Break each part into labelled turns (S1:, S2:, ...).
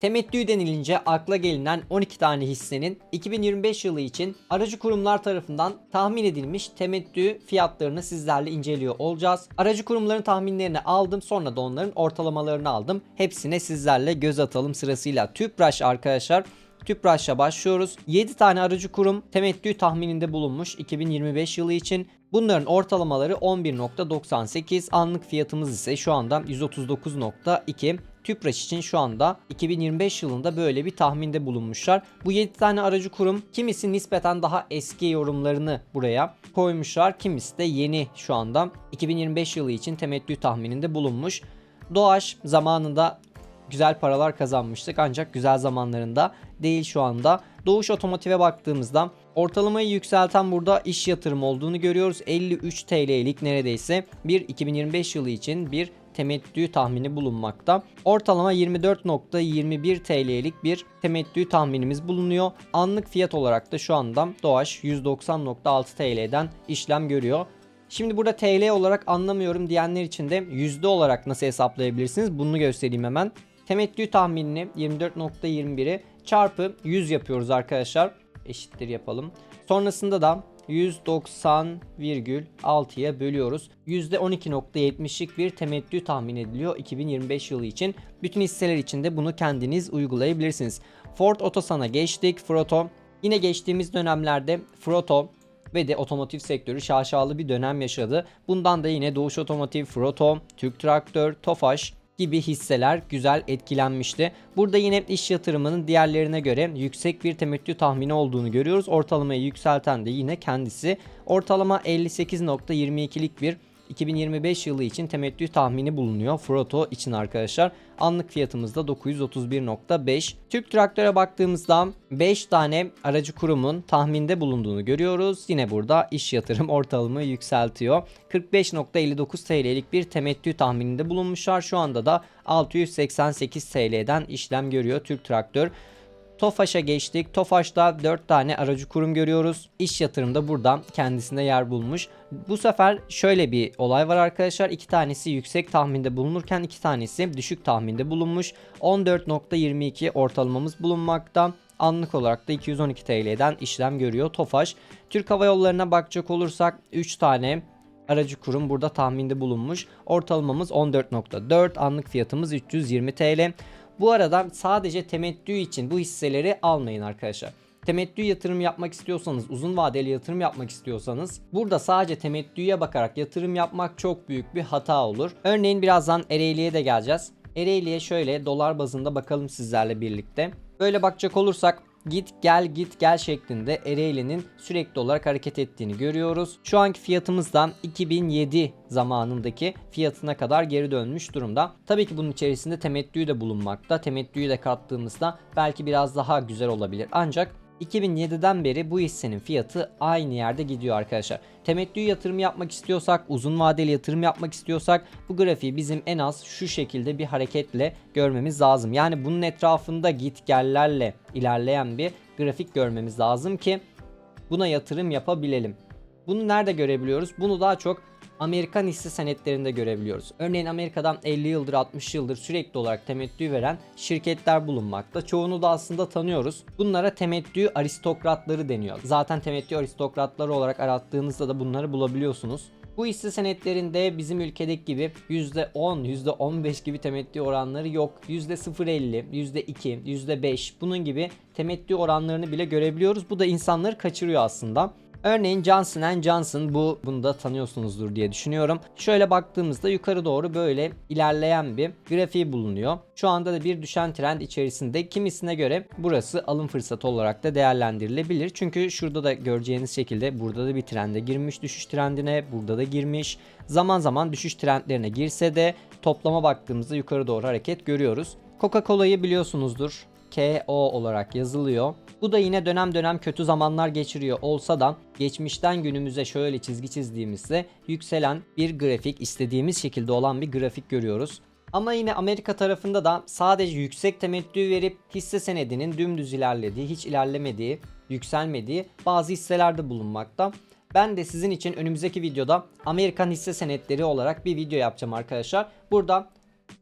S1: Temettü denilince akla gelinen 12 tane hissenin 2025 yılı için aracı kurumlar tarafından tahmin edilmiş temettü fiyatlarını sizlerle inceliyor olacağız. Aracı kurumların tahminlerini aldım sonra da onların ortalamalarını aldım. Hepsine sizlerle göz atalım sırasıyla. Tüpraş arkadaşlar Tüpraş'a başlıyoruz. 7 tane aracı kurum temettü tahmininde bulunmuş 2025 yılı için. Bunların ortalamaları 11.98, anlık fiyatımız ise şu anda 139.2. Tüpraş için şu anda 2025 yılında böyle bir tahminde bulunmuşlar. Bu 7 tane aracı kurum kimisi nispeten daha eski yorumlarını buraya koymuşlar. Kimisi de yeni şu anda 2025 yılı için temettü tahmininde bulunmuş. Doğaç zamanında güzel paralar kazanmıştık ancak güzel zamanlarında değil şu anda. Doğuş Otomotiv'e baktığımızda ortalamayı yükselten burada iş yatırım olduğunu görüyoruz. 53 TL'lik neredeyse bir 2025 yılı için bir temettü tahmini bulunmakta. Ortalama 24.21 TL'lik bir temettü tahminimiz bulunuyor. Anlık fiyat olarak da şu anda Doğaç 190.6 TL'den işlem görüyor. Şimdi burada TL olarak anlamıyorum diyenler için de yüzde olarak nasıl hesaplayabilirsiniz bunu göstereyim hemen. Temettü tahminini 24.21'i çarpı 100 yapıyoruz arkadaşlar. Eşittir yapalım. Sonrasında da 190,6'ya bölüyoruz. %12.70'lik bir temettü tahmin ediliyor 2025 yılı için. Bütün hisseler için de bunu kendiniz uygulayabilirsiniz. Ford Otosan'a geçtik. Froto yine geçtiğimiz dönemlerde Froto ve de otomotiv sektörü şaşalı bir dönem yaşadı. Bundan da yine Doğuş Otomotiv, Froto, Türk Traktör, Tofaş gibi hisseler güzel etkilenmişti. Burada yine iş yatırımının diğerlerine göre yüksek bir temettü tahmini olduğunu görüyoruz. Ortalamayı yükselten de yine kendisi. Ortalama 58.22'lik bir 2025 yılı için temettü tahmini bulunuyor Froto için arkadaşlar. Anlık fiyatımız da 931.5. Türk Traktör'e baktığımızda 5 tane aracı kurumun tahminde bulunduğunu görüyoruz. Yine burada iş yatırım ortalamayı yükseltiyor. 45.59 TL'lik bir temettü tahmininde bulunmuşlar. Şu anda da 688 TL'den işlem görüyor Türk Traktör. Tofaş'a geçtik. Tofaş'ta 4 tane aracı kurum görüyoruz. İş yatırımda burada kendisine yer bulmuş. Bu sefer şöyle bir olay var arkadaşlar. İki tanesi yüksek tahminde bulunurken iki tanesi düşük tahminde bulunmuş. 14.22 ortalamamız bulunmakta. Anlık olarak da 212 TL'den işlem görüyor Tofaş. Türk Hava Yolları'na bakacak olursak 3 tane aracı kurum burada tahminde bulunmuş. Ortalamamız 14.4, anlık fiyatımız 320 TL. Bu arada sadece temettü için bu hisseleri almayın arkadaşlar. Temettü yatırım yapmak istiyorsanız, uzun vadeli yatırım yapmak istiyorsanız burada sadece temettüye bakarak yatırım yapmak çok büyük bir hata olur. Örneğin birazdan Ereğli'ye de geleceğiz. Ereğli'ye şöyle dolar bazında bakalım sizlerle birlikte. Böyle bakacak olursak git gel git gel şeklinde Ereğli'nin sürekli olarak hareket ettiğini görüyoruz. Şu anki fiyatımız da 2007 zamanındaki fiyatına kadar geri dönmüş durumda. Tabii ki bunun içerisinde temettü de bulunmakta. Temettüyü de kattığımızda belki biraz daha güzel olabilir. Ancak 2007'den beri bu hissenin fiyatı aynı yerde gidiyor arkadaşlar. Temettü yatırım yapmak istiyorsak, uzun vadeli yatırım yapmak istiyorsak bu grafiği bizim en az şu şekilde bir hareketle görmemiz lazım. Yani bunun etrafında git gellerle ilerleyen bir grafik görmemiz lazım ki buna yatırım yapabilelim. Bunu nerede görebiliyoruz? Bunu daha çok Amerikan hisse senetlerinde görebiliyoruz. Örneğin Amerika'dan 50 yıldır 60 yıldır sürekli olarak temettü veren şirketler bulunmakta. Çoğunu da aslında tanıyoruz. Bunlara temettü aristokratları deniyor. Zaten temettü aristokratları olarak arattığınızda da bunları bulabiliyorsunuz. Bu hisse senetlerinde bizim ülkedeki gibi %10, %15 gibi temettü oranları yok. %0.50, %2, %5 bunun gibi temettü oranlarını bile görebiliyoruz. Bu da insanları kaçırıyor aslında. Örneğin Johnson Johnson bu bunu da tanıyorsunuzdur diye düşünüyorum. Şöyle baktığımızda yukarı doğru böyle ilerleyen bir grafiği bulunuyor. Şu anda da bir düşen trend içerisinde kimisine göre burası alım fırsatı olarak da değerlendirilebilir. Çünkü şurada da göreceğiniz şekilde burada da bir trende girmiş düşüş trendine, burada da girmiş. Zaman zaman düşüş trendlerine girse de toplama baktığımızda yukarı doğru hareket görüyoruz. Coca-Cola'yı biliyorsunuzdur. KO olarak yazılıyor. Bu da yine dönem dönem kötü zamanlar geçiriyor olsa da geçmişten günümüze şöyle çizgi çizdiğimizde yükselen bir grafik, istediğimiz şekilde olan bir grafik görüyoruz. Ama yine Amerika tarafında da sadece yüksek temettü verip hisse senedinin dümdüz ilerlediği, hiç ilerlemediği, yükselmediği bazı hisselerde bulunmakta. Ben de sizin için önümüzdeki videoda Amerikan hisse senetleri olarak bir video yapacağım arkadaşlar. Burada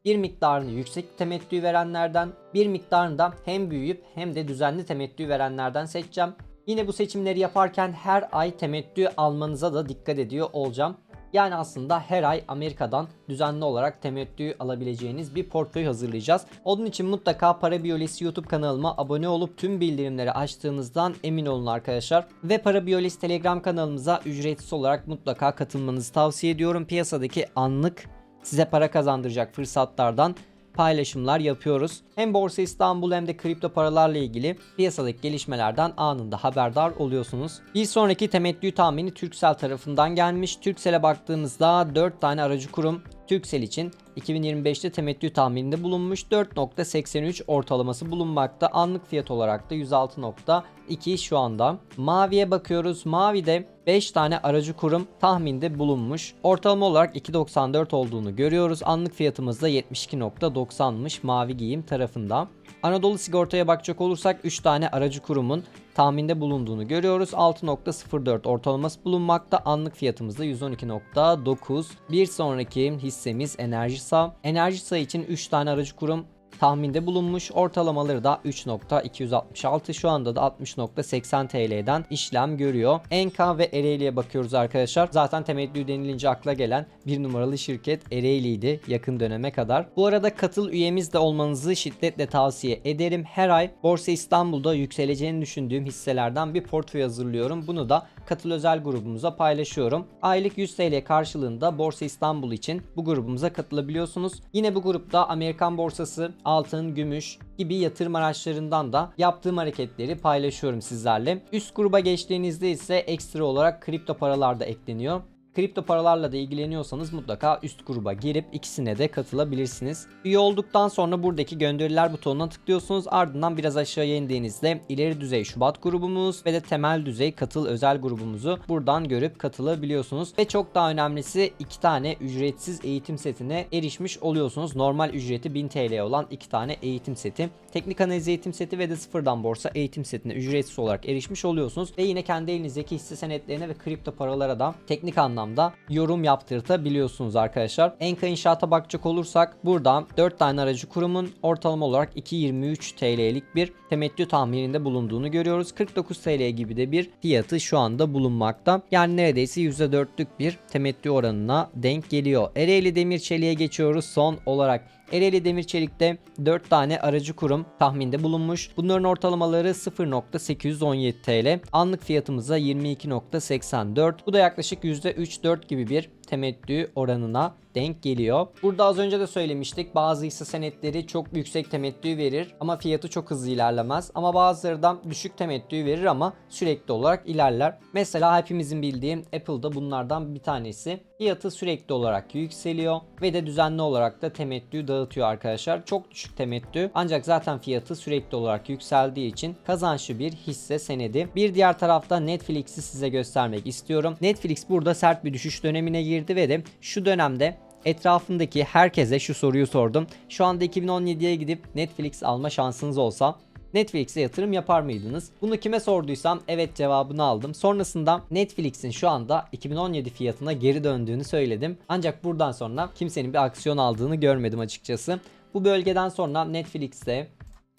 S1: Bir miktarını yüksek temettü verenlerden, bir miktarını da hem büyüyüp hem de düzenli temettü verenlerden seçeceğim. Yine bu seçimleri yaparken her ay temettü almanıza da dikkat ediyor olacağım. Yani aslında her ay Amerika'dan düzenli olarak temettü alabileceğiniz bir portföy hazırlayacağız. Onun için mutlaka Para Biyolojisi YouTube kanalıma abone olup tüm bildirimleri açtığınızdan emin olun arkadaşlar. Ve Para Biyolojisi Telegram kanalımıza ücretsiz olarak mutlaka katılmanızı tavsiye ediyorum. Piyasadaki anlık size para kazandıracak fırsatlardan paylaşımlar yapıyoruz. Hem Borsa İstanbul hem de kripto paralarla ilgili piyasadaki gelişmelerden anında haberdar oluyorsunuz. Bir sonraki temettü tahmini Türksel tarafından gelmiş. Türksel'e baktığımızda 4 tane aracı kurum Türksel için 2025'te temettü tahmininde bulunmuş 4.83 ortalaması bulunmakta. Anlık fiyat olarak da 106.2 şu anda. Mavi'ye bakıyoruz. Mavi'de 5 tane aracı kurum tahminde bulunmuş. Ortalama olarak 2.94 olduğunu görüyoruz. Anlık fiyatımız da 72.90'mış Mavi Giyim tarafında. Anadolu Sigorta'ya bakacak olursak 3 tane aracı kurumun tahminde bulunduğunu görüyoruz. 6.04 ortalaması bulunmakta. Anlık fiyatımız da 112.9. Bir sonraki hissemiz Enerjisa. Enerjisa için 3 tane aracı kurum tahminde bulunmuş. Ortalamaları da 3.266 şu anda da 60.80 TL'den işlem görüyor. Enka ve Ereğli'ye bakıyoruz arkadaşlar. Zaten temettü denilince akla gelen bir numaralı şirket Ereğli'ydi yakın döneme kadar. Bu arada katıl üyemiz de olmanızı şiddetle tavsiye ederim. Her ay Borsa İstanbul'da yükseleceğini düşündüğüm hisselerden bir portföy hazırlıyorum. Bunu da katıl özel grubumuza paylaşıyorum. Aylık 100 TL karşılığında Borsa İstanbul için bu grubumuza katılabiliyorsunuz. Yine bu grupta Amerikan borsası, altın, gümüş gibi yatırım araçlarından da yaptığım hareketleri paylaşıyorum sizlerle. Üst gruba geçtiğinizde ise ekstra olarak kripto paralar da ekleniyor. Kripto paralarla da ilgileniyorsanız mutlaka üst gruba girip ikisine de katılabilirsiniz. Üye olduktan sonra buradaki gönderiler butonuna tıklıyorsunuz. Ardından biraz aşağıya indiğinizde ileri düzey Şubat grubumuz ve de temel düzey katıl özel grubumuzu buradan görüp katılabiliyorsunuz. Ve çok daha önemlisi iki tane ücretsiz eğitim setine erişmiş oluyorsunuz. Normal ücreti 1000 TL olan iki tane eğitim seti. Teknik analiz eğitim seti ve de sıfırdan borsa eğitim setine ücretsiz olarak erişmiş oluyorsunuz. Ve yine kendi elinizdeki hisse senetlerine ve kripto paralara da teknik anlamda anlamda yorum yaptırtabiliyorsunuz arkadaşlar. Enka İnşaat'a bakacak olursak burada 4 tane aracı kurumun ortalama olarak 2.23 TL'lik bir temettü tahmininde bulunduğunu görüyoruz. 49 TL gibi de bir fiyatı şu anda bulunmakta. Yani neredeyse %4'lük bir temettü oranına denk geliyor. Ereğli Demir Çelik'e geçiyoruz son olarak. Ereğli Demir Çelik'te 4 tane aracı kurum tahminde bulunmuş. Bunların ortalamaları 0.817 TL. Anlık fiyatımıza 22.84. Bu da yaklaşık %3-4 gibi bir temettü oranına denk geliyor. Burada az önce de söylemiştik bazı hisse senetleri çok yüksek temettü verir ama fiyatı çok hızlı ilerlemez. Ama bazıları da düşük temettü verir ama sürekli olarak ilerler. Mesela hepimizin bildiği Apple'da bunlardan bir tanesi. Fiyatı sürekli olarak yükseliyor ve de düzenli olarak da temettü dağıtıyor arkadaşlar. Çok düşük temettü ancak zaten fiyatı sürekli olarak yükseldiği için kazançlı bir hisse senedi. Bir diğer tarafta Netflix'i size göstermek istiyorum. Netflix burada sert bir düşüş dönemine girdi ve de şu dönemde etrafındaki herkese şu soruyu sordum. Şu anda 2017'ye gidip Netflix alma şansınız olsa Netflix'e yatırım yapar mıydınız? Bunu kime sorduysam evet cevabını aldım. Sonrasında Netflix'in şu anda 2017 fiyatına geri döndüğünü söyledim. Ancak buradan sonra kimsenin bir aksiyon aldığını görmedim açıkçası. Bu bölgeden sonra Netflix'te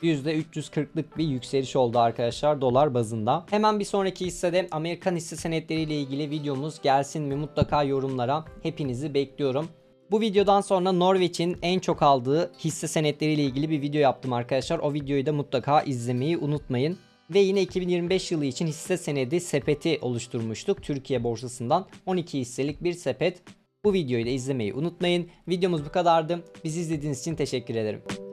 S1: %340'lık bir yükseliş oldu arkadaşlar dolar bazında. Hemen bir sonraki hissede Amerikan hisse senetleriyle ilgili videomuz gelsin mi mutlaka yorumlara hepinizi bekliyorum. Bu videodan sonra Norveç'in en çok aldığı hisse senetleriyle ilgili bir video yaptım arkadaşlar. O videoyu da mutlaka izlemeyi unutmayın. Ve yine 2025 yılı için hisse senedi sepeti oluşturmuştuk Türkiye borsasından. 12 hisselik bir sepet. Bu videoyu da izlemeyi unutmayın. Videomuz bu kadardı. Bizi izlediğiniz için teşekkür ederim.